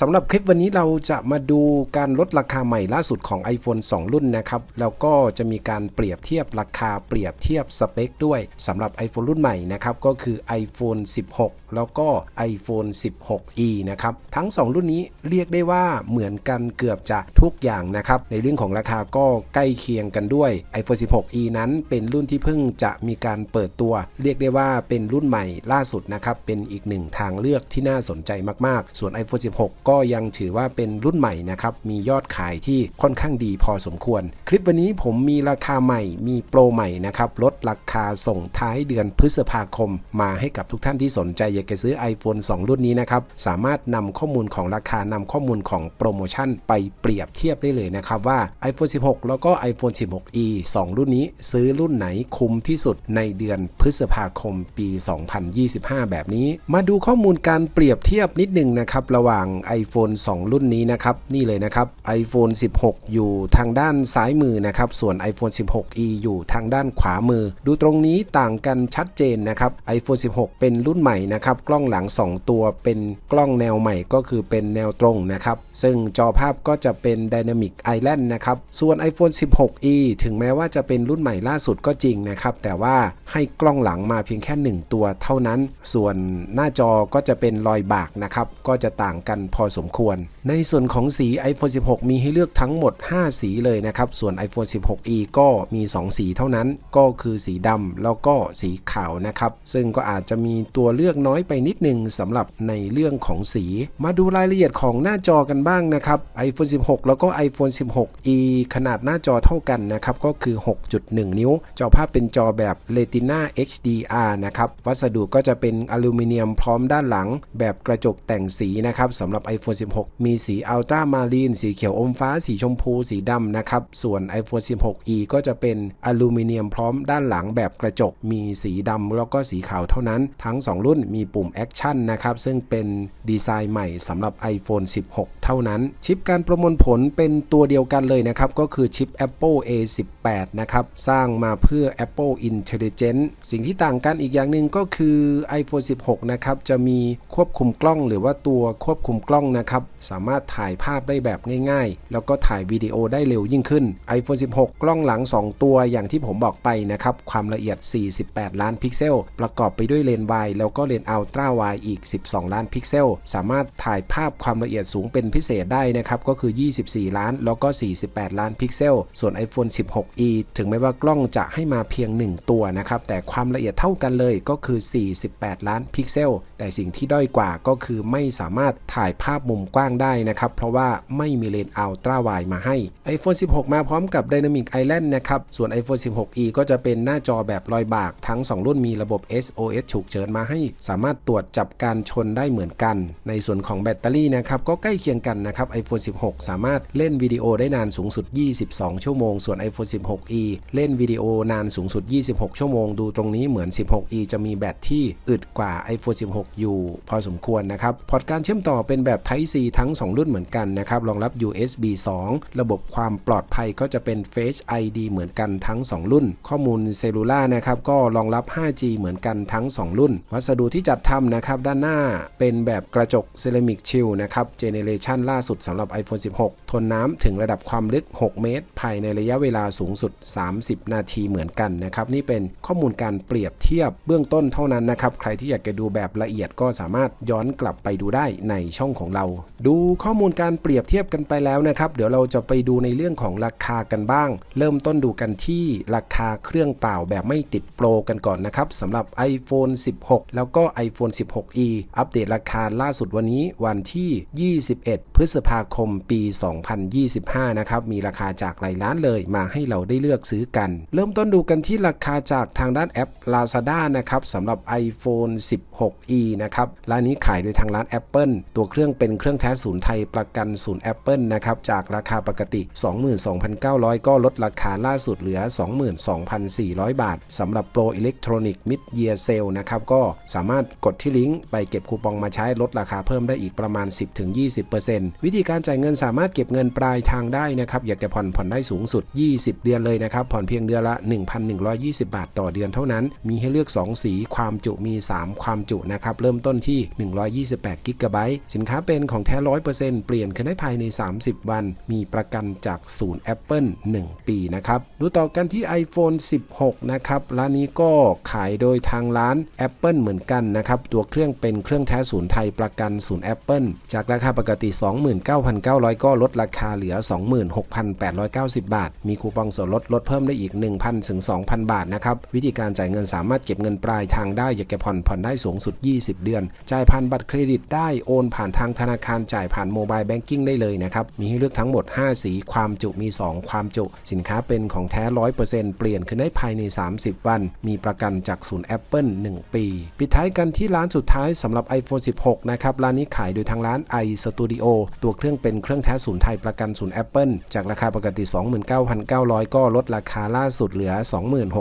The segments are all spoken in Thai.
สำหรับคลิปวันนี้เราจะมาดูการลดราคาใหม่ล่าสุดของ iPhone 2 รุ่นนะครับ แล้วก็จะมีการเปรียบเทียบราคาเปรียบเทียบสเปคด้วยสำหรับ iPhone รุ่นใหม่นะครับ ก็คือ iPhone 16 แล้วก็ iPhone 16e นะครับ ทั้ง 2 รุ่นนี้เรียกได้ว่าเหมือนกันเกือบจะทุกอย่างนะครับ ในเรื่องของราคาก็ใกล้เคียงกันด้วย iPhone 16e นั้นเป็นรุ่นที่เพิ่งจะมีการเปิดตัว เรียกได้ว่าเป็นรุ่นใหม่ล่าสุดนะครับเป็นอีกหนึ่งทางเลือกที่น่าสนใจมากๆ ส่วน iPhone 16ก็ยังถือว่าเป็นรุ่นใหม่นะครับ มียอดขายที่ค่อนข้างดีพอสมควร คลิปวันนี้ผมมีราคาใหม่ มีโปรใหม่นะครับ ลดราคาส่งท้ายเดือนพฤษภาคม มาให้กับทุกท่านที่สนใจอยากจะซื้อ iPhone 2 รุ่นนี้นะครับ สามารถนำข้อมูลของราคานำข้อมูลของโปรโมชั่นไปเปรียบเทียบได้เลยนะครับว่า iPhone 16 แล้วก็ iPhone 16e 2 รุ่นนี้ซื้อรุ่นไหนคุ้มที่สุดในเดือนพฤษภาคมปี 2025 แบบนี้ มาดูข้อมูลการเปรียบเทียบนิดหนึ่งนะครับระหว่าง iPhone 2 รุ่นนี้นะครับ นี่เลยนะครับ iPhone 16 อยู่ทางด้านซ้ายมือนะครับ ส่วน iPhone 16e อยู่ทางด้านขวามือ ดูตรงนี้ต่างกันชัดเจนนะครับ iPhone 16 เป็นรุ่นใหม่นะครับ กล้องหลัง 2 ตัวเป็นกล้องแนวใหม่ก็คือเป็นแนวตรงนะครับ ซึ่งจอภาพก็จะเป็น Dynamic Island นะครับ ส่วน iPhone 16e ถึงแม้ว่าจะเป็นรุ่นใหม่ล่าสุดก็จริงนะครับ แต่ว่าให้กล้องหลังมาเพียงแค่ 1 ตัวเท่านั้น ส่วนหน้าจอก็จะเป็นรอยบากนะครับ ก็จะต่างกันพอสมควร ในส่วนของสี iPhone 16 มีให้เลือกทั้งหมด 5 สีเลยนะครับ ส่วน iPhone 16e ก็มี 2 สีเท่านั้น ก็คือสีดำแล้วก็สีขาวนะครับ ซึ่งก็อาจจะมีตัวเลือกน้อยไปนิดนึงสำหรับในเรื่องของสี มาดูรายละเอียดของหน้าจอกันบ้างนะครับ iPhone 16 แล้วก็ iPhone 16e ขนาดหน้าจอเท่ากันนะครับ ก็คือ 6.1 นิ้ว จอภาพเป็นจอแบบ Retina HDR นะครับ วัสดุก็จะเป็นอลูมิเนียมพร้อมด้านหลัง แบบกระจกแต่งสีนะครับสำหรับ iPhone 16 มีสีอัลตรามารีนสีเขียวอมฟ้า สีชมพู สีดำนะครับ ส่วน iPhone 16e ก็จะเป็นอลูมิเนียมพร้อมด้านหลังแบบกระจก มีสีดำแล้วก็สีขาวเท่านั้น ทั้ง 2 รุ่นมีปุ่มแอคชั่นนะครับ ซึ่งเป็นดีไซน์ใหม่สำหรับ iPhone 16 เท่านั้น ชิปการประมวลผลเป็นตัวเดียวกันเลยนะครับ ก็คือชิป Apple A18 นะครับ สร้างมาเพื่อ Apple Intelligence สิ่งที่ต่างกันอีกอย่างหนึ่งก็คือ iPhone 16 นะครับ จะมีควบคุมกล้องหรือว่าตัวควบคุมกล้องนะครับ สามารถถ่ายภาพได้แบบง่ายๆ แล้วก็ถ่ายวิดีโอได้เร็วยิ่งขึ้น iPhone 16 กล้องหลัง 2 ตัวอย่างที่ผมบอกไปนะครับ ความละเอียด 48 ล้านพิกเซล ประกอบไปด้วยเลนส์วายแล้วก็เลนส์อัลตร้าวายอีก 12 ล้านพิกเซล สามารถถ่ายภาพความละเอียดสูงเป็นพิเศษได้นะครับ ก็คือ 24 ล้าน แล้วก็ 48 ล้านพิกเซล ส่วน iPhone 16e ถึงแม้ว่ากล้องจะให้มาเพียง 1 ตัวนะครับ แต่ความละเอียดเท่ากันเลยก็คือ 48 ล้านพิกเซล แต่สิ่งที่ด้อยกว่าก็คือไม่สามารถถ่ายภาพมุมกว้างได้นะครับ เพราะว่าไม่มีเลนส์อัลตร้าวมาให้ iPhone 16 มาพร้อมกับ Dynamic Island นะครับ ส่วน iPhone 16e ก็จะเป็นหน้าจอแบบรอยบาก ทั้ง 2 รุ่นมีระบบ SOS ฉุกเฉินมาให้ สามารถตรวจจับการชนได้เหมือนกัน ในส่วนของแบตเตอรี่นะครับ ก็ใกล้เคียงกันนะครับ iPhone 16 สามารถเล่นวิดีโอได้นานสูงสุด 22 ชั่วโมง ส่วน iPhone 16e เล่นวิดีโอนานสูงสุด 26 ชั่วโมง ดูตรงนี้เหมือน 16e จะมีแบตที่อึดกว่า iPhone 16อยู่พอสมควรนะครับ พอร์ตการเชื่อมต่อเป็นแบบ Type C ทั้ง 2 รุ่นเหมือนกันนะครับ รองรับ USB 2 ระบบความปลอดภัยก็จะเป็น Face ID เหมือนกันทั้ง 2 รุ่น ข้อมูลเซลลูล่านะครับ ก็รองรับ 5G เหมือนกันทั้ง 2 รุ่น วัสดุที่จัดทำนะครับ ด้านหน้าเป็นแบบกระจกเซรามิกชิลนะครับเจเนเรชันล่าสุดสำหรับ iPhone 16 ทนน้ำถึงระดับความลึก 6 เมตร ภายในระยะเวลาสูงสุด 30 นาทีเหมือนกันนะครับ นี่เป็นข้อมูลการเปรียบเทียบเบื้องต้นเท่านั้นนะครับ ใครที่อยากจะดูแบบละเอียดก็สามารถย้อนกลับไปดูได้ในช่องของเรา ดูข้อมูลการเปรียบเทียบกันไปแล้วนะครับ เดี๋ยวเราจะไปดูในเรื่องของราคากันบ้าง เริ่มต้นดูกันที่ราคาเครื่องเปล่าแบบไม่ติดโปรกันก่อนนะครับสำหรับ iPhone 16 แล้วก็ iPhone 16e อัปเดตราคาล่าสุดวันนี้วันที่ 21 พฤษภาคมปี 2025 นะครับ มีราคาจากหลายร้านเลยมาให้เราได้เลือกซื้อกัน เริ่มต้นดูกันที่ราคาจากทางด้านแอป Lazada นะครับสำหรับ iPhone 16e นะครับร้านนี้ขายโดยทางร้าน Apple ตัวเครื่องเป็นเครื่องแท้ศูนย์ไทยประกันศูนย์ Apple นะครับจากราคาปกติ 22,900 ก็ลดราคาล่าสุดเหลือ 22,400 บาทสำหรับโปรอิเล็กทรอนิกส์มิดเยียเซลนะครับก็สามารถกดที่ลิงก์ไปเก็บคูปองมาใช้ลดราคาเพิ่มได้อีกประมาณ 10-20%วิธีการจ่ายเงินสามารถเก็บเงินปลายทางได้นะครับอยากจะผ่อนผ่อนได้สูงสุด 20 เดือนเลยนะครับผ่อนเพียงเดือนละ 1,120 บาทต่อเดือนเท่านั้น มีให้เลือก 2 สีความจุมี 3 ความจุนะครับเริ่มต้นที่ 128กิกะไบต์สินค้าเป็นของแท้ร้อยเปอร์เซ็นต์เปลี่ยนคืนได้ภายใน 30 วัน มีประกันจากศูนย์ Apple 1 ปีนะครับ ดูต่อกันที่ iPhone 16 นะครับ ร้านนี้ก็ขายโดยทางร้าน Apple เหมือนกันนะครับ ตัวเครื่องเป็นเครื่องแท้ศูนย์ไทยประกันศูนย์ Apple จากราคาปกติ 29,900 ก็ลดราคาเหลือ 26,890 บาท มีคูปองส่วนลดลดเพิ่มได้อีก 1,000ถึง2,000 บาทนะครับ วิธีการจ่ายเงินสามารถเก็บเงินปลายทางได้อยากจะผ่อนผ่อนได้สูงสุด 20 เดือน จ่ายผ่านบัตรเครดิตได้ โอนผ่านทางธนาคารจ่ายผ่านโมบายแบงกิ้งได้เลยนะครับมีให้เลือกทั้งหมด 5 สีความจุมี 2 ความจุ สินค้าเป็นของแท้ 100%เปลี่ยนขึ้นได้ภายใน 30 วัน มีประกันจากศูนย์ Apple 1 ปี ปิดท้ายกันที่ร้านสุดท้ายสำหรับ iPhone 16 นะครับ ร้านนี้ขายโดยทางร้าน iStudio ตัวเครื่องเป็นเครื่องแท้ศูนย์ไทยประกันศูนย์ Apple จากราคาปกติ 29,900 ก็ลดราคาล่าสุดเหลือ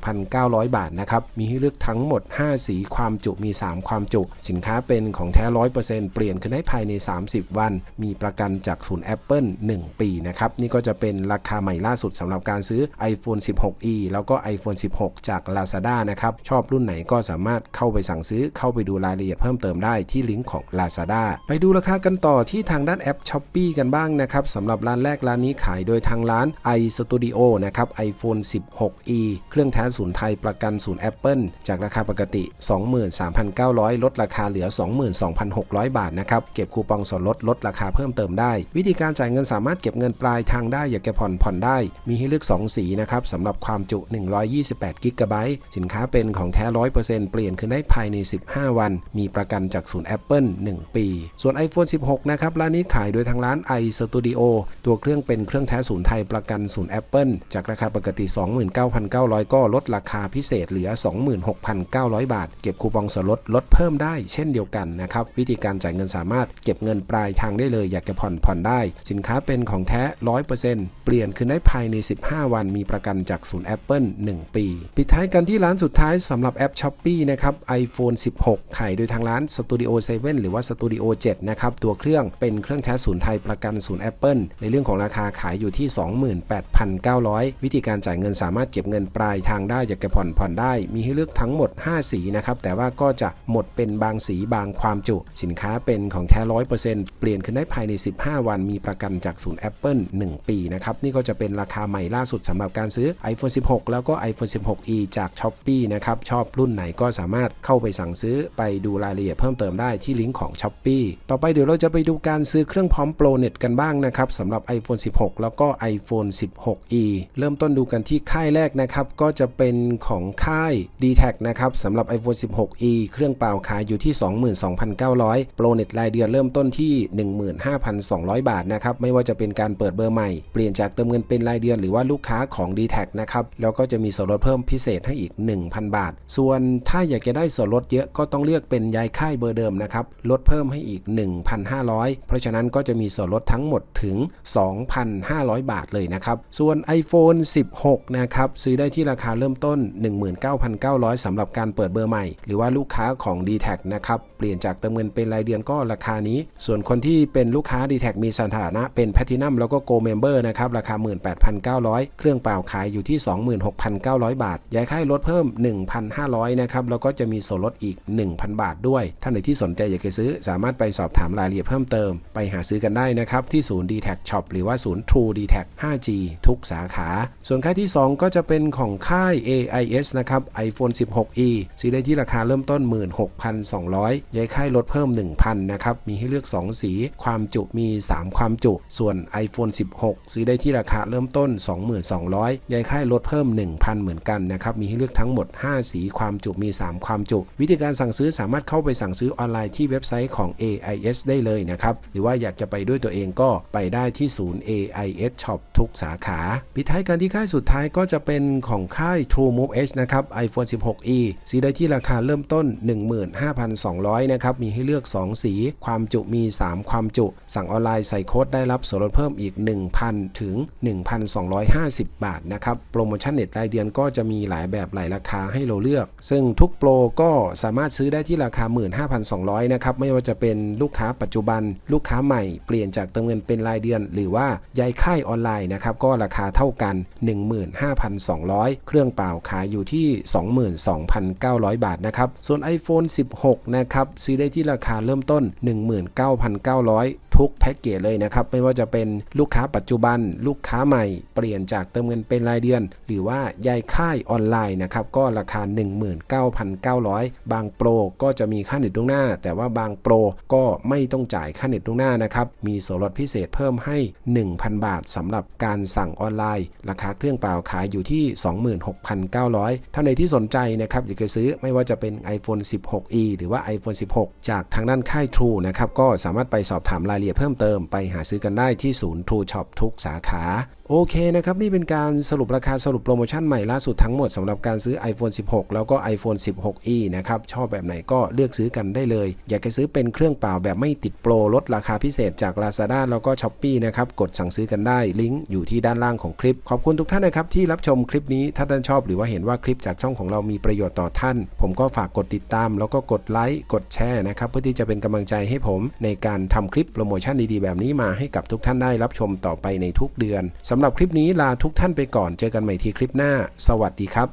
26,900 บาทนะครับ มีให้เลือกทั้งหมด 5 สีความจุมี 3 ความจุ สินค้าเป็นของแท้ 100%เปลี่ยนขึ้นได้ภายใน30 วัน มีประกันจากศูนย์ Apple 1 ปีนะครับ นี่ก็จะเป็นราคาใหม่ล่าสุดสำหรับการซื้อ iPhone 16e แล้วก็ iPhone 16 จาก Lazada นะครับ ชอบรุ่นไหนก็สามารถเข้าไปสั่งซื้อเข้าไปดูรายละเอียดเพิ่มเติมได้ที่ลิงก์ของ Lazada ไปดูราคากันต่อที่ทางด้านแอป Shopee กันบ้างนะครับสำหรับร้านแรกร้านนี้ขายโดยทางร้าน iStudio นะครับ iPhone 16e เครื่องแท้ศูนย์ไทยประกันศูนย์ Apple จากราคาปกติ 23,900 ลดราคาเหลือ 22,600 บาทนะครับเก็บคูปองส่วนลดลดราคาเพิ่มเติมได้ วิธีการจ่ายเงินสามารถเก็บเงินปลายทางได้อยากจะผ่อนผ่อนได้ มีให้เลือก 2 สีนะครับสำหรับความจุ 128กิกะไบต์สินค้าเป็นของแท้ 100%เปลี่ยนขึ้นได้ภายใน 15 วัน มีประกันจากศูนย์ Apple 1 ปี ส่วน iPhone 16 นะครับ ร้านนี้ขายโดยทางร้าน iStudio ตัวเครื่องเป็นเครื่องแท้ศูนย์ไทยประกันศูนย์ Apple จากราคาปกติ 29,900 ก็ลดราคาพิเศษเหลือ 26,900 บาท เก็บคูปองส่วนลดลดเพิ่มได้เช่นเดียวกันนะครับ วิธีการจ่ายเงินสามารถเก็บเงินปลายทางได้เลย อยากจะผ่อนผ่อนได้ สินค้าเป็นของแท้ 100%เปลี่ยนคืนได้ภายใน 15 วัน มีประกันจากศูนย์ Apple 1 ปี ปิดท้ายกันที่ร้านสุดท้ายสำหรับแอป Shopee นะครับ iPhone 16 ขายโดยทางร้าน Studio 7 หรือว่า Studio 7 นะครับ ตัวเครื่องเป็นเครื่องแท้ศูนย์ไทยประกันศูนย์ Apple ในเรื่องของราคาขายอยู่ที่ 28,900 วิธีการจ่ายเงินสามารถเก็บเงินปลายทางได้อยากจะผ่อนผ่อนได้ มีให้เลือกทั้งหมด 5 สีนะครับแต่ว่าก็จะหมดเป็นบางสีบางความจุ สินค้าเป็นของแท้100%เปลี่ยนขึ้นได้ภายใน 15 วันมีประกันจากศูนย์ Apple 1 ปีนะครับนี่ก็จะเป็นราคาใหม่ล่าสุดสำหรับการซื้อ iPhone 16 แล้วก็ iPhone 16e จาก Shopee นะครับชอบรุ่นไหนก็สามารถเข้าไปสั่งซื้อไปดูรายละเอียดเพิ่มเติมได้ที่ลิงก์ของ Shopee ต่อไปเดี๋ยวเราจะไปดูการซื้อเครื่องพร้อมโปรเน็ตกันบ้างนะครับสำหรับ iPhone 16 แล้วก็ iPhone 16e เริ่มต้นดูกันที่ค่ายแรกนะครับก็จะเป็นของค่าย d t แทนะครับสำหรับ iPhone 16e เครื่องเปล่าขายอยู่ที่ 22,900 โปรเน็ตรายเดือนเริ่มต้นที่ 15,200 บาทนะครับไม่ว่าจะเป็นการเปิดเบอร์ใหม่ เปลี่ยนจากเติมเงินเป็นรายเดือนหรือว่าลูกค้าของ d t แทนะครับแล้วก็จะมีส่วนลดเพิ่มพิเศษให้อีก 1,000 บาท ส่วนถ้าอยากจะได้ส่วนลดเยอะก็ต้องเลือกเป็นยายค่ายเบอร์เดิมนะครับลดเพิ่มให้อีก 1,500 เพราะฉะนั้นก็จะมีส่วนลดทั้งหมดถึง 2,500 บาทเลยนะครับส่วน iPhone 16 นะครับซื้อได้ที่ราคาเริ่มต้น 19,900สำหรับการเปิดเบอร์ใหม่ หรือว่าลูกค้าของ d t แทนะครับเปลี่ยนจากเติมเงินเป็นรายเดือนก็ราคานี้ส่วนคนที่เป็นลูกค้า d t แทมีสถานะเป็นแพ t ินัมแล้วก็ Go Member นะครับ ราคา 18,900 เครื่องเปล่าขายอยู่ที่ 26,900 บาท ย้ายค่ายลดเพิ่ม 1,500 นะครับ แล้วก็จะมีส่วนลดอีก 1,000 บาทด้วย ท่านไหนที่สนใจอยากจะซื้อ สามารถไปสอบถามรายละเอียดเพิ่มเติม ไปหาซื้อกันได้นะครับ ที่ศูนย์ d t แท Shop หรือว่าศูนย์ True d t แท 5G ทุกสาขา ส่วนค่ายที่ 2 ก็จะเป็นของค่าย AIS นะครับ iPhone 16e ซื้อได้ที่ราคาเริ่มต้น 16,200 ย้ายค่ายลดเพิ่ม 1,000 นะครับ มีให้เลือก 2 สี ความจุมี 3 ความจุ ส่วน iPhone 16 ซื้อได้ที่ราคาเริ่มต้น 22,200ย้ายค่ายลดเพิ่ม 1,000 เหมือนกันนะครับ มีให้เลือกทั้งหมด 5 สีความจุมี 3 ความจุ วิธีการสั่งซื้อสามารถเข้าไปสั่งซื้อออนไลน์ที่เว็บไซต์ของ AIS ได้เลยนะครับ หรือว่าอยากจะไปด้วยตัวเองก็ไปได้ที่ศูนย์ AIS Shop ทุกสาขา ปิดท้ายกันที่ค่ายสุดท้ายก็จะเป็นของค่าย True Move H นะครับ iPhone 16e ซื้อได้ที่ราคาเริ่มต้น 15,200 นะครับ มีให้เลือก 2 สี ความจุมี 3 ความจุ สั่งออนไลน์ใส่โค้ดได้รับส่วนลดเพิ่มอีก 1,000 ถึง 1,250 บาทนะครับ โปรโมชั่นเน็ตรายเดือนก็จะมีหลายแบบหลายราคาให้เราเลือก ซึ่งทุกโปรก็สามารถซื้อได้ที่ราคา 15,200 นะครับ ไม่ว่าจะเป็นลูกค้าปัจจุบัน ลูกค้าใหม่เปลี่ยนจากเติมเงินเป็นรายเดือน หรือว่าย้ายค่ายออนไลน์นะครับ ก็ราคาเท่ากัน 15,200 เครื่องเปล่าขายอยู่ที่ 22,900 บาทนะครับ ส่วน iPhone 16 นะครับ ซื้อได้ที่ราคาเริ่มต้น19,900 ทุกแพ็กเกจเลยนะครับ ไม่ว่าจะเป็นลูกค้าปัจจุบัน ลูกค้าใหม่ เปลี่ยนจากเติมเงินเป็นรายเดือน หรือว่ายายค่ายออนไลน์นะครับ ก็ราคา 19,900 บางโปรก็จะมีค่าเน็ตล่วงหน้า แต่ว่าบางโปรก็ไม่ต้องจ่ายค่าเน็ตล่วงหน้านะครับ มีส่วนลดพิเศษเพิ่มให้ 1,000 บาทสำหรับการสั่งออนไลน์ ราคาเครื่องเปล่าขายอยู่ที่ 26,900ถ้าในที่สนใจนะครับอยากจะซื้อไม่ว่าจะเป็น iPhone 16e หรือว่า iPhone 16 จากทางด้านค่าย True นะครับก็สามารถไปสอบถามรายละเอียดเพิ่มเติมไปหาซื้อกันได้ที่ศูนย์ True Shop ทุกสาขา โอเคนะครับ นี่เป็นการสรุปราคาสรุปโปรโมชั่นใหม่ล่าสุดทั้งหมดสำหรับการซื้อ iPhone 16 แล้วก็ iPhone 16e นะครับ ชอบแบบไหนก็เลือกซื้อกันได้เลย อยากจะซื้อเป็นเครื่องเปล่าแบบไม่ติดโปรลดราคาพิเศษจาก Lazada แล้วก็ Shopee นะครับ กดสั่งซื้อกันได้ ลิงก์อยู่ที่ด้านล่างของคลิป ขอบคุณทุกท่านนะครับที่รับชมคลิปนี้ ถ้าท่านชอบหรือว่าเห็นว่าคลิปจากช่องของเรามีประโยชน์ต่อท่าน ผมก็ฝากกดติดตาม แล้วก็กดไลค์กดแชร์นะครับเพื่อที่จะเป็นกำลังใจให้ผม ในการทำคลิปโปรโมชั่นดีๆ แบบนี้มาให้กับทุกท่านได้รับชมต่อไปในทุกเดือนสำหรับคลิปนี้ลาทุกท่านไปก่อนเจอกันใหม่ทีคลิปหน้า สวัสดีครับ